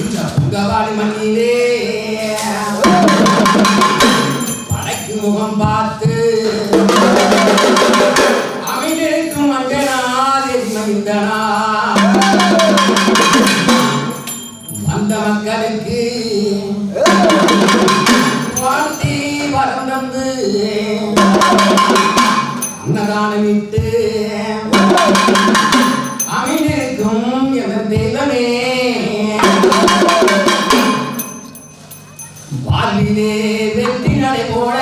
இந்த புகவாளி மண்ணிலே படைக்கு முகம் பார்த்து அமைந்திருக்கும் மங்கனாதிந்தனா வந்த மக்களுக்கு வாழ்த்தி வரம் தந்து அன்னதானமிட்டு என் வாழ்விலே வெற்றி நடை போட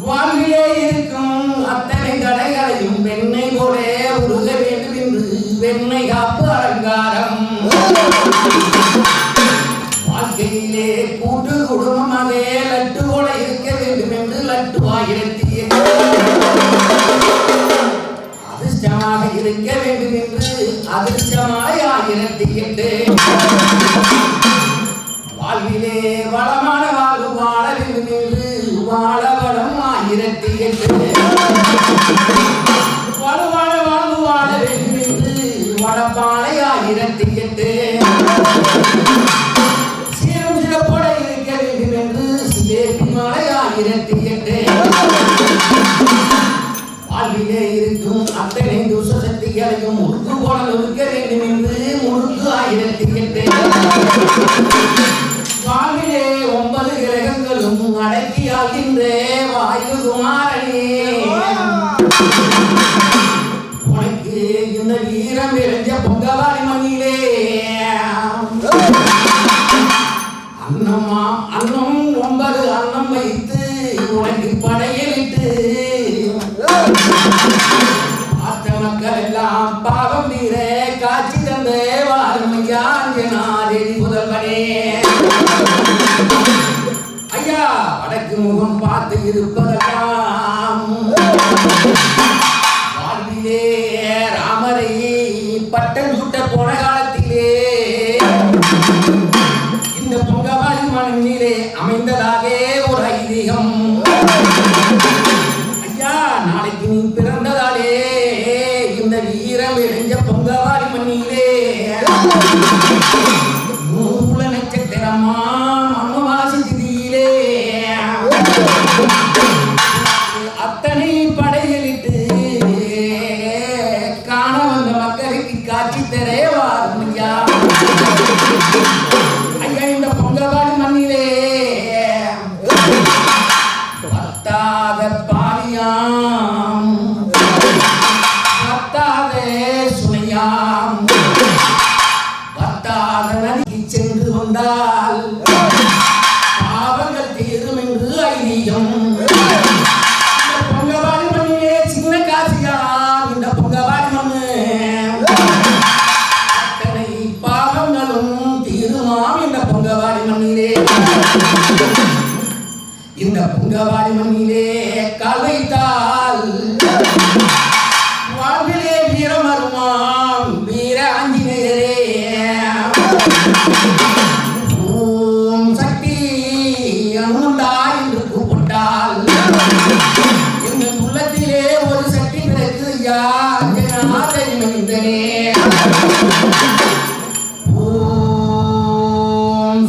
வாழ்விலே இருக்கும் அத்தனை தடைகளையும் வெண்ணை போல உருக வேண்டும் என்று காப்பு அலங்காரம். வாழ்க்கையிலே கூட்டு குடும்பமாக லட்டு போல இருக்க வேண்டும் என்று லட்டு வாயிரத்தி அதிர்ஷ்டமாக இருக்க வேண்டும் என்று அதிர்ஷ்டமாய் ஆயிரத்தி எட்டு வாழ்விலே வளமான வாழ்வு வாழ வேண்டும் என்று வாழ வளம் ஆயிரத்தி எட்டு முறுக்கு போல நொறுக்க வேண்டும் என்று முறுக்கு ஆயிரத்தி எட்டு ஒன்பது கிரகங்களும் அடக்கி வாயு குமாரனே. உனக்கு இந்த வீரம் விளைஞ்ச பொங்கவாடி மணியிலே. அன்னம்மா அன்னம் ஒன்பது அன்னம் வைத்து உனக்கு படையலிட்டு எல்லாம் பாவம் தீர காட்சி தந்த வாருமையாஞ்சனாதேவி புதல்வனே ஐயா வடக்கு முகம் பார்த்து இருப்பதெல்லாம் வாழ்விலே ராமரை பட்டம் சூட்ட போன காலத்திலே. இந்த பொங்கவாடி மண்ணிலே அமைந்ததாக ஒரு ஐதீகம். ஐயா நாளை Thank you. பத்தாத சென்று கொண்டால் பாவங்கள் தீரும் என்று ஐதீகம். இந்த பொங்கவாடி மண்ணிலே சின்ன காசியாம் இந்த பொங்கவாடி மண்ணு அத்தனை பாவங்களும் தீருமாம் இந்த பொங்கவாடி மண்ணிலே இந்த பொங்கவாடி மண்ணிலே ஓம் சக்தி அனுமந்தா என்று கூப்பிட்டால் எங்கள் உள்ளத்திலே ஒரு சக்தி பிறகு ஐயா ஓம்